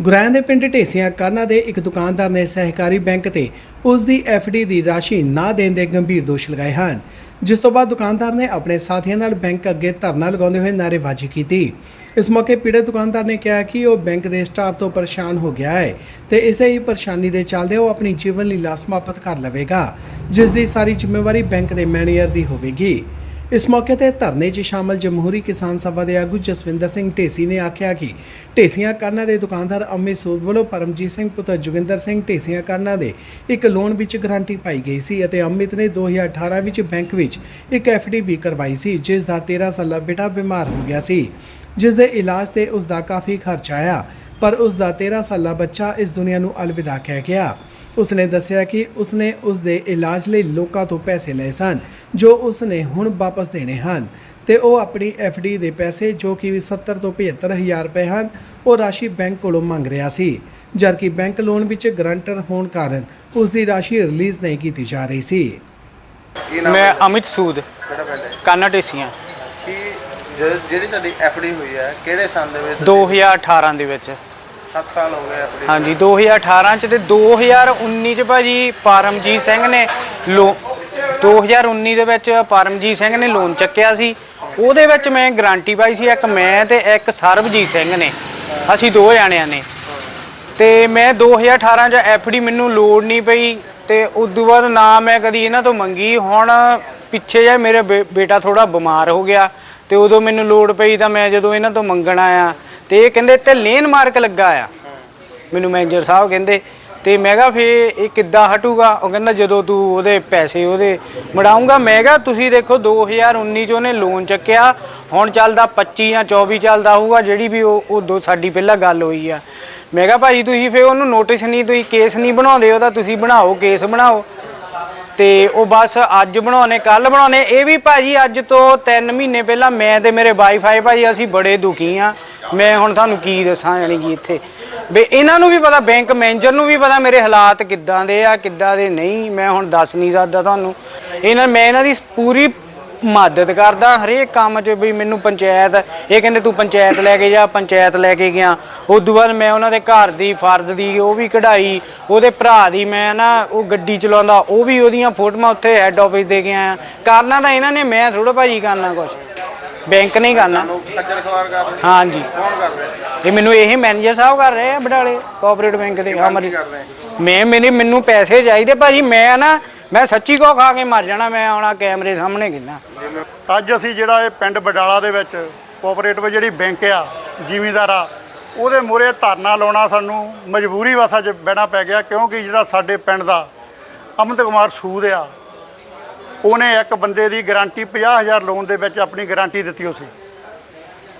ਗੁਰਾਂ ਦੇ ਪਿੰਡ ਢੇਸੀਆਂ ਕਾਨਾ ਦੇ ਇੱਕ ਦੁਕਾਨਦਾਰ ਨੇ ਸਹਿਕਾਰੀ ਬੈਂਕ ਤੇ ਉਸ ਦੀ ਡੀ ਦੀ ਰਾਸ਼ੀ ਨਾ ਦੇਣ ਦੇ ਗੰਭੀਰ ਦੋਸ਼ ਲਗਾਏ ਹਨ। ਜਿਸ ਤੋਂ ਬਾਅਦ ਦੁਕਾਨਦਾਰ ਨੇ ਆਪਣੇ ਸਾਥੀਆਂ ਨਾਲ ਬੈਂਕ ਅੱਗੇ ਧਰਨਾ ਲਗਾਉਂਦੇ ਹੋਏ ਨਾਅਰੇਬਾਜ਼ੀ ਕੀਤੀ। ਇਸ ਮੌਕੇ ਪੀੜਤ ਦੁਕਾਨਦਾਰ ਨੇ ਕਿਹਾ ਕਿ ਉਹ ਬੈਂਕ ਦੇ ਸਟਾਫ ਤੋਂ ਪਰੇਸ਼ਾਨ ਹੋ ਗਿਆ ਹੈ ਤੇ ਇਸੇ ਹੀ ਪਰੇਸ਼ਾਨੀ ਦੇ ਚੱਲਦੇ ਉਹ ਆਪਣੀ ਜੀਵਨ ਲੀਲਾ ਸਮਾਪਤ ਕਰ ਲਵੇਗਾ, ਜਿਸ ਦੀ ਸਾਰੀ ਜ਼ਿੰਮੇਵਾਰੀ ਬੈਂਕ ਦੇ ਮੈਨੇਜਰ ਦੀ ਹੋਵੇਗੀ। ਇਸ ਮੌਕੇ ਤੇ ਧਰਨੇ 'ਚ ਸ਼ਾਮਲ ਜਮਹੂਰੀ ਕਿਸਾਨ ਸਭਾ ਦੇ ਆਗੂ ਜਸਵਿੰਦਰ ਸਿੰਘ ਢੇਸੀ ਨੇ ਆਖਿਆ ਕਿ ਢੇਸੀਆਂ ਕਾਨਾ ਦੇ ਦੁਕਾਨਦਾਰ ਅੰਮ੍ਰਿਤ ਸੂਦ ਵੱਲੋਂ ਪਰਮਜੀਤ ਸਿੰਘ, ਪੁੱਤਰ ਜੋਗਿੰਦਰ ਸਿੰਘ ਢੇਸੀਆਂ ਕਾਨਾ ਦੇ ਇੱਕ ਲੋਨ ਵਿੱਚ ਗਾਰੰਟੀ ਪਾਈ ਗਈ ਸੀ ਅਤੇ ਅੰਮ੍ਰਿਤ ਨੇ 2018 ਵਿੱਚ ਬੈਂਕ ਵਿੱਚ ਇੱਕ ਡੀ ਵੀ ਕਰਵਾਈ ਸੀ, ਜਿਸ ਦਾ 13 ਸਾਲਾ ਬੇਟਾ ਬਿਮਾਰ ਹੋ ਗਿਆ ਸੀ, ਜਿਸ ਦੇ ਇਲਾਜ ਤੇ ਉਸ ਦਾ ਕਾਫੀ ਖਰਚ ਆਇਆ। ਪਰ ਉਸ ਦਾ 13 ਸਾਲਾ ਬੱਚਾ ਇਸ ਦੁਨੀਆ ਨੂੰ ਅਲਵਿਦਾ ਕਹਿ ਗਿਆ। ਉਸਨੇ ਦੱਸਿਆ ਕਿ ਉਸਨੇ ਉਸ ਦੇ ਇਲਾਜ ਲਈ ਲੋਕਾਂ ਤੋਂ ਪੈਸੇ ਲਏ ਸਨ ਜੋ ਉਸਨੇ ਹੁਣ ਵਾਪਸ ਦੇਣੇ ਹਨ ਤੇ ਉਹ ਆਪਣੀ ਡੀ ਦੇ ਪੈਸੇ ਜੋ ਕਿ 70 ਤੋਂ 75 ਹਜ਼ਾਰ ਰੁਪਏ ਹਨ ਉਹ ਰਾਸ਼ੀ ਬੈਂਕ ਕੋਲੋਂ ਮੰਗ ਰਿਹਾ ਸੀ ਜਦਕਿ ਬੈਂਕ ਲੋਨ ਵਿੱਚ ਗਰੰਟਰ ਹੋਣ ਕਾਰਨ ਉਸ ਦੀ ਰਾਸ਼ੀ ਰਿਲੀਜ਼ ਨਹੀਂ ਕੀਤੀ ਜਾ ਰਹੀ ਸੀ। ਮੈਂ ਅਮਿਤ ਸੂਦ ਕਿਹੜਾ ਪਿੰਡ ਹੈ? ਕੀ ਜਿਹੜੀ ਤੁਹਾਡੀ ਐਫਡੀ ਹੋਈ ਹੈ ਕਿਹੜੇ ਸਾਲ ਦੇ ਵਿੱਚ ਤੁਸੀਂ- 2018 ਦੇ ਵਿੱਚ। 7 ਸਾਲ ਹੋ ਗਏ ਐਫਡੀ ਹਾਂਜੀ 2018 ਚ ਤੇ 2019 ਚ ਭਾਜੀ ਪਰਮਜੀਤ ਸਿੰਘ ਨੇ ਲੋ 2019 ਦੇ ਵਿੱਚ ਪਰਮਜੀਤ ਸਿੰਘ ਨੇ ਲੋਨ ਚੱਕਿਆ ਸੀ। ਉਹਦੇ ਵਿੱਚ ਮੈਂ ਗਾਰੰਟੀ ਪਾਈ ਸੀ ਇੱਕ ਮੈਂ ਤੇ ਇੱਕ ਸਰਬਜੀਤ ਸਿੰਘ ਨੇ। ਅਸੀਂ ਦੋ ਜਾਣਿਆਂ ਨੇ। ਤੇ ਮੈਂ 2018 ਚ ਐਫਡੀ ਮੈਨੂੰ ਲੋੜ ਨਹੀਂ ਪਈ ਤੇ ਉਦੋਂ ਬਾਅਦ ਨਾ ਮੈਂ ਕਦੀ ਇਹਨਾਂ ਤੋਂ ਮੰਗੀ। ਹੁਣ ਪਿੱਛੇ ਜੇ ਮੇਰੇ ਬੇ- ਬੇਟਾ ਥੋੜਾ ਬਿਮਾਰ ਹੋ ਗਿਆ ਤੇ ਉਦੋਂ ਮੈਨੂੰ ਲੋੜ ਪਈ ਤਾਂ ਮੈਂ ਜਦੋਂ ਇਹਨਾਂ ਤੋਂ ਮੰਗਣ ਆਇਆ ਤੇ ਕਹਿੰਦੇ ਤੇ ਲੇਨ ਮਾਰਕ ਲੱਗਾ ਆ। ਮੈਨੂੰ ਮੈਨੇਜਰ ਸਾਹਿਬ ਕਹਿੰਦੇ, ਤੇ ਮੈਂ ਕਿਹਾ ਫੇ ਇਹ ਕਿੱਦਾਂ ਹਟੂਗਾ? ਉਹ ਕਹਿੰਦਾ, ਜਦੋਂ ਤੂੰ ਉਹਦੇ ਪੈਸੇ ਉਹਦੇ ਮੜਾਉਂਗਾ ਮੈਂ ਕਿਹਾ, ਤੁਸੀਂ ਦੇਖੋ 2019 ਚ ਉਹਨੇ ਲੋਨ ਚੱਕਿਆ। ਹੁਣ ਚੱਲਦਾ 25 ਜਾਂ 24 ਚੱਲਦਾ ਹੋਊਗਾ, ਜਿਹੜੀ ਵੀ ਉਹ ਉਦੋਂ ਸਾਡੀ ਪਹਿਲਾਂ ਗੱਲ ਹੋਈ ਆ। ਮੈਂ ਕਿਹਾ, ਭਾਈ ਤੁਸੀਂ ਫੇ ਉਹਨੂੰ ਨੋਟਿਸ ਨਹੀਂ, ਤੁਸੀਂ ਕੇਸ ਨਹੀਂ ਬਣਾਉਂਦੇ, ਉਹਦਾ ਤੁਸੀਂ ਬਣਾਓ ਕੇਸ ਬਣਾਓ। ਤੇ ਉਹ ਬਸ ਅੱਜ ਬਣਾਉਣੇ ਕੱਲ ਬਣਾਉਣੇ। ਇਹ ਵੀ ਭਾਜੀ ਅੱਜ ਤੋਂ 3 ਮਹੀਨੇ ਪਹਿਲਾਂ ਮੈਂ ਤੇ ਮੇਰੇ ਵਾਈਫਾਈ ਭਾਜੀ ਅਸੀਂ ਬੜੇ ਦੁਖੀ ਆ। ਮੈਂ ਹੁਣ ਤੁਹਾਨੂੰ ਕੀ ਦੱਸਾਂ ਯਾਨੀ ਕਿ ਇੱਥੇ। ਵੀ ਇਹਨਾਂ ਨੂੰ ਵੀ ਪਤਾ ਬੈਂਕ ਮੈਨੇਜਰ ਨੂੰ ਵੀ ਪਤਾ ਮੇਰੇ ਹਾਲਾਤ ਕਿੱਦਾਂ ਦੇ ਆ, ਕਿੱਦਾਂ ਦੇ ਨਹੀਂ। ਮੈਂ ਹੁਣ ਦੱਸ ਨਹੀਂ ਸਕਦਾ ਤੁਹਾਨੂੰ। ਇਹਨਾਂ, ਮੈਂ ਇਹਨਾਂ ਦੀ ਪੂਰੀ ਮਦਦ ਕਰਦਾ ਹਰੇਕ ਕੰਮ 'ਚ ਵੀ ਮੈਨੂੰ ਪੰਚਾਇਤ ਇਹ ਕਹਿੰਦੇ ਤੂੰ ਪੰਚਾਇਤ ਲੈ ਕੇ ਜਾ ਪੰਚਾਇਤ ਲੈ ਕੇ ਗਿਆ। ਉਸ ਤੋਂ ਬਾਅਦ ਮੈਂ ਉਹਨਾਂ ਦੇ ਘਰ ਦੀ ਫਰਦ ਦੀ ਉਹ ਵੀ ਕਢਾਈ ਉਹਦੇ ਭਰਾ ਦੀ ਮੈਂ ਨਾ ਉਹ ਗੱਡੀ ਚਲਾਉਂਦਾ ਉਹ ਵੀ ਉਹਦੀਆਂ ਫੋਟੋਆਂ ਉੱਥੇ ਹੈੱਡ ਆਫਿਸ ਦੇ ਕੇ ਆਇਆ। ਕਰਨਾ ਤਾਂ ਇਹਨਾਂ ਨੇ ਮੈਂ ਥੋੜਾ ਭਾਜੀ ਕਰਨਾ ਕੁਛ। ਬੈਂਕ ਨਹੀਂ ਕਰਨਾ। ਹਾਂਜੀ। ਇਹ ਮੈਨੂੰ ਇਹ ਮੈਨੇਜਰ ਸਾਹਿਬ ਕਰ ਰਹੇ ਆ ਬਡਾਲੇ ਕੋਆਪਰੇਟਿਵ ਬੈਂਕ ਦੇ ਰਹੇ? ਮੈਂ ਮੈਨੂੰ ਪੈਸੇ ਚਾਹੀਦੇ ਭਾਜੀ ਮੈਂ ਨਾ ਮੈਂ ਸੱਚੀ ਕੋ ਖਾ ਕੇ ਮਰ ਜਾਣਾ, ਮੈਂ ਆਉਣਾ ਕੈਮਰੇ ਸਾਹਮਣੇ ਕਿੰਨਾ। ਅੱਜ ਅਸੀਂ ਜਿਹੜਾ ਇਹ ਪਿੰਡ ਬਡਾਲਾ ਦੇ ਵਿੱਚ ਕੋਆਪਰੇਟਿਵ ਜਿਹੜੀ ਬੈਂਕ ਆ, ਜ਼ਿਮੀਂਦਾਰ ਆ, ਉਹਦੇ ਮੂਹਰੇ ਧਰਨਾ ਲਾਉਣਾ ਸਾਨੂੰ ਮਜਬੂਰੀ ਵਸ ਅੱਜ ਬਹਿਣਾ ਪੈ ਗਿਆ, ਕਿਉਂਕਿ ਜਿਹੜਾ ਸਾਡੇ ਪਿੰਡ ਦਾ ਅਮਨਤ ਕੁਮਾਰ ਸੂਦ ਆ, ਉਹਨੇ ਇੱਕ ਬੰਦੇ ਦੀ ਗਾਰੰਟੀ 50000 ਲੋਨ ਦੇ ਵਿੱਚ ਆਪਣੀ ਗਾਰੰਟੀ ਦਿੱਤੀ ਹੋ ਸੀ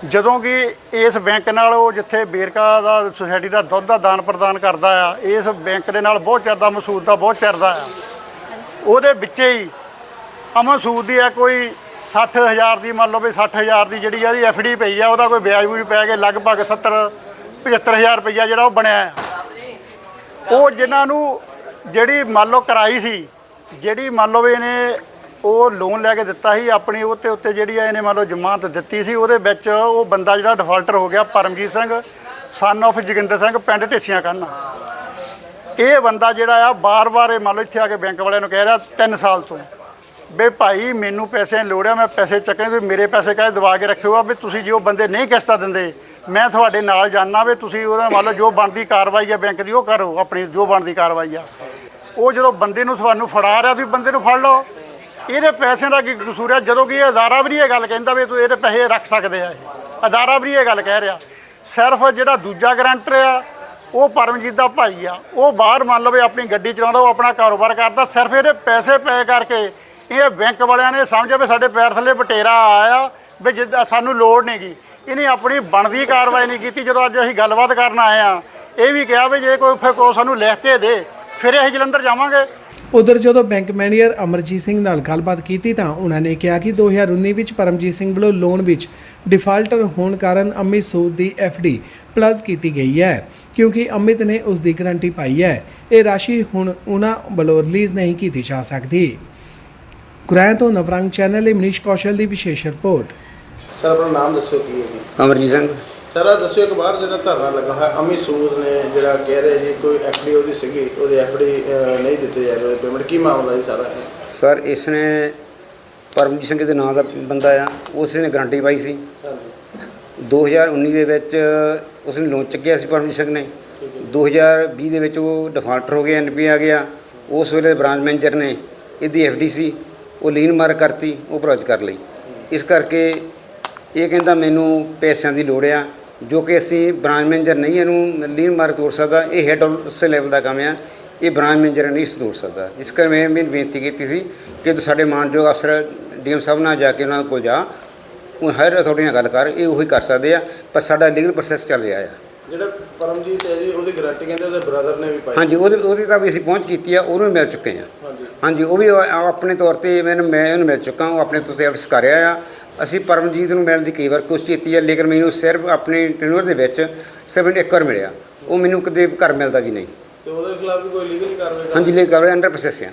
ਜਦੋਂ ਕਿ ਇਸ ਬੈਂਕ ਨਾਲ ਉਹ ਜਿੱਥੇ ਬੇਰਕਾ ਦਾ ਸੁਸਾਇਟੀ ਦਾ ਦੁੱਧ ਦਾ ਦਾਨ ਪ੍ਰਦਾਨ ਕਰਦਾ ਆ, ਇਸ ਬੈਂਕ ਦੇ ਨਾਲ ਬਹੁਤ ਚਿਰ ਦਾ ਮਸੂਦ ਦਾ, ਬਹੁਤ ਚਿਰ ਦਾ ਆ। ਉਹਦੇ ਵਿੱਚੇ ਹੀ ਅਮਨ ਸੂਦ ਦੀ ਹੈ ਕੋਈ 60000 ਦੀ, ਮੰਨ ਲਓ ਵੀ 60000 ਦੀ ਜਿਹੜੀ ਇਹਦੀ ਐਫਡੀ ਪਈ ਆ, ਉਹਦਾ ਕੋਈ ਵਿਆਜ ਵੀ ਪੈ ਕੇ ਲਗਭਗ 70 75000 ਰੁਪਈਆ ਜਿਹੜਾ ਉਹ ਬਣਿਆ ਉਹ ਜਿਨ੍ਹਾਂ ਨੂੰ ਜਿਹੜੀ ਮੰਨ ਲਓ ਕਰਾਈ ਸੀ, ਜਿਹੜੀ ਮੰਨ ਲਓ ਵੀ ਇਹਨੇ ਉਹ ਲੋਨ ਲੈ ਕੇ ਦਿੱਤਾ ਸੀ, ਆਪਣੀ ਉਹ ਉੱਤੇ ਜਿਹੜੀ ਆ ਇਹਨੇ ਮੰਨ ਲਓ ਜ਼ਮਾਨਤ ਦਿੱਤੀ ਸੀ, ਉਹਦੇ ਵਿੱਚ ਉਹ ਬੰਦਾ ਜਿਹੜਾ ਡਿਫਾਲਟਰ ਹੋ ਗਿਆ, ਪਰਮਜੀਤ ਸਿੰਘ ਸਨ of ਜੋਗਿੰਦਰ ਸਿੰਘ, ਪਿੰਡ ਢੇਸੀਆਂ ਕਰਨਾ ਇਹ ਬੰਦਾ ਜਿਹੜਾ ਆ, ਬਾਰ-ਬਾਰ ਇਹ ਮੰਨ ਲਓ ਇੱਥੇ ਆ ਕੇ ਬੈਂਕ ਵਾਲਿਆਂ ਨੂੰ ਕਹਿ ਰਿਹਾ 3 ਸਾਲ ਤੋਂ। ਵੀ ਭਾਈ, ਮੈਨੂੰ ਪੈਸੇ ਲੋੜ ਆ, ਮੈਂ ਪੈਸੇ ਚੱਕਣੇ, ਤੁਸੀਂ ਮੇਰੇ ਪੈਸੇ ਕਾਹਦੇ ਦਵਾ ਕੇ ਰੱਖਿਓ ਆ ਵੀ ਤੁਸੀਂ ਜੇ ਉਹ ਬੰਦੇ ਨਹੀਂ ਕਿਸ਼ਤਾਂ ਦਿੰਦੇ, ਮੈਂ ਤੁਹਾਡੇ ਨਾਲ ਜਾਣਾ ਵੀ ਤੁਸੀਂ ਉਹਦਾ ਮੰਨ ਲਓ ਜੋ ਬਣਦੀ ਕਾਰਵਾਈ ਆ ਬੈਂਕ ਦੀ, ਉਹ ਕਰੋ, ਆਪਣੀ ਜੋ ਬਣਦੀ ਕਾਰਵਾਈ ਆ। ਉਹ ਜਦੋਂ ਬੰਦੇ ਨੂੰ ਤੁਹਾਨੂੰ ਫੜਾ ਰਿਹਾ ਵੀ ਬੰਦੇ ਨੂੰ ਫੜ ਲਓ। ਇਹਦੇ ਪੈਸਿਆਂ ਦਾ ਕੀ ਕਸੂਰ ਆ? ਜਦੋਂ ਕਿ ਇਹ ਅਦਾਰਾ ਵੀ ਇਹ ਗੱਲ ਕਹਿੰਦਾ ਵੀ ਤੂੰ ਇਹਦੇ ਪੈਸੇ ਰੱਖ ਸਕਦੇ ਆ ਇਹ। ਅਦਾਰਾ ਵੀ ਇਹ ਗੱਲ ਕਹਿ ਰਿਹਾ। ਸਿਰਫ ਜਿਹੜਾ ਦੂਜਾ ਗਰੰਟਰ ਆ ਉਹ ਪਰਮਜੀਤ ਦਾ ਭਾਈ ਆ। ਉਹ ਬਾਹਰ ਮੰਨ ਲਓ ਵੀ ਆਪਣੀ ਗੱਡੀ ਚਲਾਉਂਦਾ, ਉਹ ਆਪਣਾ ਕਾਰੋਬਾਰ ਕਰਦਾ, ਸਿਰਫ ਇਹਦੇ ਪੈਸੇ ਪਏ ਕਰਕੇ ਇਹ ਬੈਂਕ ਵਾਲਿਆਂ ਨੇ ਸਮਝਿਆ ਵੀ ਸਾਡੇ ਪੈਰ ਥੱਲੇ ਬਟੇਰਾ ਆਇਆ ਵੀ ਜਿੱਦਾਂ, ਸਾਨੂੰ ਲੋੜ ਨਹੀਂਗੀ ਇਹਨੇ ਆਪਣੀ ਬਣਦੀ ਕਾਰਵਾਈ ਨਹੀਂ ਕੀਤੀ, ਜਦੋਂ ਅੱਜ ਅਸੀਂ ਗੱਲਬਾਤ ਕਰਨ ਆਏ ਆ। ਇਹ ਵੀ ਕਿਹਾ ਵੀ ਜੇ ਕੋਈ ਫਿਰ ਕੋ ਸਾਨੂੰ ਲਿਖ ਕੇ ਦੇ, ਫਿਰ ਅਸੀਂ ਜਲੰਧਰ ਜਾਵਾਂਗੇ। ਉਧਰ ਜਦੋਂ ਬੈਂਕ ਮੈਨੇਜਰ ਅਮਰਜੀਤ ਸਿੰਘ ਨਾਲ ਗੱਲਬਾਤ ਕੀਤੀ ਤਾਂ ਉਹਨਾਂ ਨੇ ਕਿਹਾ ਕਿ 2019 ਵਿੱਚ ਪਰਮਜੀਤ ਸਿੰਘ ਵੱਲੋਂ ਲੋਨ ਵਿੱਚ ਡਿਫਾਲਟਰ ਹੋਣ ਕਾਰਨ ਅਮਿਤ ਸੂਦ ਦੀ ਡੀ ਪਲੱਸ ਕੀਤੀ ਗਈ ਹੈ। ਕਿਉਂਕਿ ਅਮਿਤ ਨੇ ਉਸ ਦੀ ਗਾਰੰਟੀ ਪਾਈ ਹੈ। ਇਹ ਰਾਸ਼ੀ ਹੁਣ ਉਹਨਾਂ ਵੱਲੋਂ ਰਿਲੀਜ਼ ਨਹੀਂ ਕੀਤੀ ਜਾ ਸਕਦੀ। ਗੁਰਾਂ ਤੋਂ ਨਵਰੰਗ ਚੈਨਲ ਲਈ ਮਨੀਸ਼ ਕੌਸ਼ਲ ਦੀ ਵਿਸ਼ੇਸ਼ ਰਿਪੋਰਟ। ਸਰ ਆਪਣਾ ਨਾਮ ਦੱਸੋ ਕੀ ਹੈ ਜੀ? ਅਮਰਜੀਤ ਸਿੰਘ। ਸਰ ਆਹ ਦੱਸਿਓ ਇੱਕ ਬਾਹਰ ਜਿਹੜਾ ਧਰਨਾ ਲੱਗਾ ਹੋਇਆ ਅਮੀ ਸੂਦ ਨੇ ਜਿਹੜਾ ਕਹਿ ਰਹੇ ਜੀ ਕੋਈ ਐਫਡੀ ਉਹਦੀ ਸੀਗੀ ਉਹਦੀ ਐਫਡੀ ਨਹੀਂ ਦਿੱਤੇ ਜਾ ਰਹੇ ਪੇਮੈਂਟ ਕੀ ਮਾਮਲਾ ਜੀ ਸਾਰਾ ਇਹ? ਸਰ ਇਸ ਨੇ ਪਰਮਜੀਤ ਸਿੰਘ ਦੇ ਨਾਂ ਦਾ ਬੰਦਾ ਆ ਉਸ ਨੇ ਗਰੰਟੀ ਪਾਈ ਸੀ। 2019 ਦੇ ਵਿੱਚ ਉਸ ਨੇ ਲੋਨ ਚੱਕਿਆ ਸੀ ਪਰਮਜੀਤ ਸਿੰਘ ਨੇ। 2020 ਦੇ ਵਿੱਚ ਉਹ ਡਿਫਾਲਟਰ ਹੋ ਗਿਆ ਐਨਪੀ ਆ ਗਿਆ। ਉਸ ਵੇਲੇ ਬ੍ਰਾਂਚ ਮੈਨੇਜਰ ਨੇ ਇਹਦੀ ਐਫਡੀ ਸੀ ਉਹ ਲੀਨ ਮਾਰ ਕਰਤੀ ਉਹ ਪ੍ਰੋਜ ਕਰ ਲਈ। ਇਸ ਕਰਕੇ ਇਹ ਕਹਿੰਦਾ ਮੈਨੂੰ ਪੈਸਿਆਂ ਦੀ ਲੋੜ ਆ ਜੋ ਕਿ ਅਸੀਂ ਬ੍ਰਾਂਚ ਮੈਨੇਜਰ ਨਹੀਂ ਇਹਨੂੰ ਲੀਨ ਮਾਰ ਤੋੜ ਸਕਦਾ ਇਹ ਹੈਡ ਉਸੇ ਲੈਵਲ ਦਾ ਕੰਮ ਆ ਇਹ ਬ੍ਰਾਂਚ ਮੈਨੇਜਰ ਨਹੀਂ ਇਸ ਤੋੜ ਸਕਦਾ। ਇਸ ਕਰਕੇ ਮੈਂ ਬੇਨਤੀ ਕੀਤੀ ਸੀ ਕਿ ਸਾਡੇ ਮਾਨਯੋਗ ਅਫਸਰ ਡੀਐਮ ਸਾਹਿਬ ਨਾਲ ਜਾ ਕੇ ਉਹਨਾਂ ਕੋਲ ਜਾ ਉਹ ਹਰ ਅਥਾਰਟੀ ਨਾਲ ਗੱਲ ਕਰ ਇਹ ਉਹੀ ਕਰ ਸਕਦੇ ਆ ਪਰ ਸਾਡਾ ਲੀਗਲ ਪ੍ਰੋਸੈਸ ਚੱਲ ਰਿਹਾ ਆ। ਜਿਹੜਾ ਪਰਮਜੀਤ ਹੈ ਜੀ ਉਹਦੀ ਗਾਰੰਟੀ ਕਹਿੰਦੇ ਉਹਦੇ ਬ੍ਰਦਰ ਨੇ ਵੀ ਪਾਈ। ਹਾਂਜੀ ਉਹਦੇ ਉਹਦੀ ਤਾਂ ਵੀ ਅਸੀਂ ਪਹੁੰਚ ਕੀਤੀ ਆ ਉਹਨੂੰ ਮਿਲ ਚੁੱਕੇ ਆ। ਹਾਂਜੀ। ਹਾਂਜੀ ਉਹ ਵੀ ਆਪਣੇ ਤੌਰ ਤੇ ਮੈਨੂੰ ਮੈਂ ਉਹਨੂੰ ਮਿਲ ਚੁੱਕਾ ਉਹ ਆਪਣੇ ਤੌਰ ਤੇ ਅਫਸ ਕਰ ਰਿਹਾ ਆ। ਅਸੀਂ ਪਰਮਜੀਤ ਨੂੰ ਮਿਲਣ ਦੀ ਕਈ ਵਾਰ ਕੋਸ਼ਿਸ਼ ਕੀਤੀ ਹੈ ਲੇਕਿਨ ਮੈਨੂੰ ਸਿਰਫ ਆਪਣੀ ਟੈਨੂਰ ਦੇ ਵਿੱਚ ਸਿਰਫ ਮੈਨੂੰ ਇੱਕ ਵਾਰ ਮਿਲਿਆ। ਉਹ ਮੈਨੂੰ ਕਦੇ ਘਰ ਮਿਲਦਾ ਵੀ ਨਹੀਂ। ਤੇ ਉਹਦੇ ਖਿਲਾਫ ਵੀ ਕੋਈ ਲੀਗਲ ਕਾਰਵਾਈ ਕਰ ਹਾਂਜੀ ਲੈ ਕਰ ਅੰਡਰ ਪ੍ਰੋਸੈਸ ਆ।